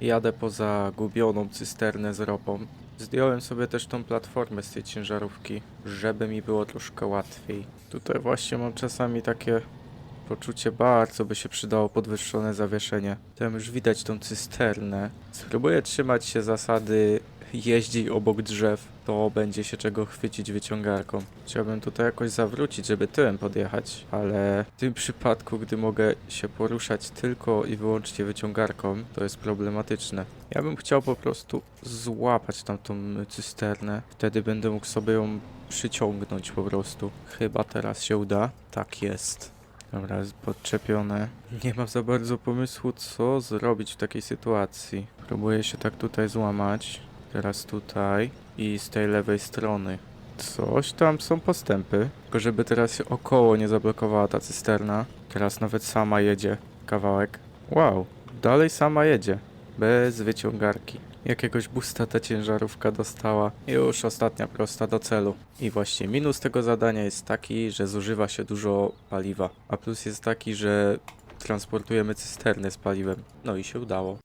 Jadę po zagubioną cysternę z ropą. Zdjąłem sobie też tą platformę z tej ciężarówki, żeby mi było troszkę łatwiej. Tutaj właśnie mam czasami takie poczucie bardzo by się przydało podwyższone zawieszenie. Tam już widać tą cysternę. Spróbuję trzymać się zasady jeździ obok drzew, to będzie się czego chwycić wyciągarką. Chciałbym tutaj jakoś zawrócić, żeby tyłem podjechać, ale w tym przypadku, gdy mogę się poruszać tylko i wyłącznie wyciągarką, to jest problematyczne. Ja bym chciał po prostu złapać tamtą cysternę, wtedy będę mógł sobie ją przyciągnąć po prostu. Chyba teraz się uda. Tak jest. Dobra, jest podczepione. Nie mam za bardzo pomysłu, co zrobić w takiej sytuacji. Próbuję się tak tutaj złamać. Teraz tutaj i z tej lewej strony. Coś tam są postępy. Tylko żeby teraz się około nie zablokowała ta cysterna. Teraz nawet sama jedzie kawałek. Wow, dalej sama jedzie. Bez wyciągarki. Jakiegoś busta ta ciężarówka dostała. Już ostatnia prosta do celu. I właśnie minus tego zadania jest taki, że zużywa się dużo paliwa. A plus jest taki, że transportujemy cysterny z paliwem. No i się udało.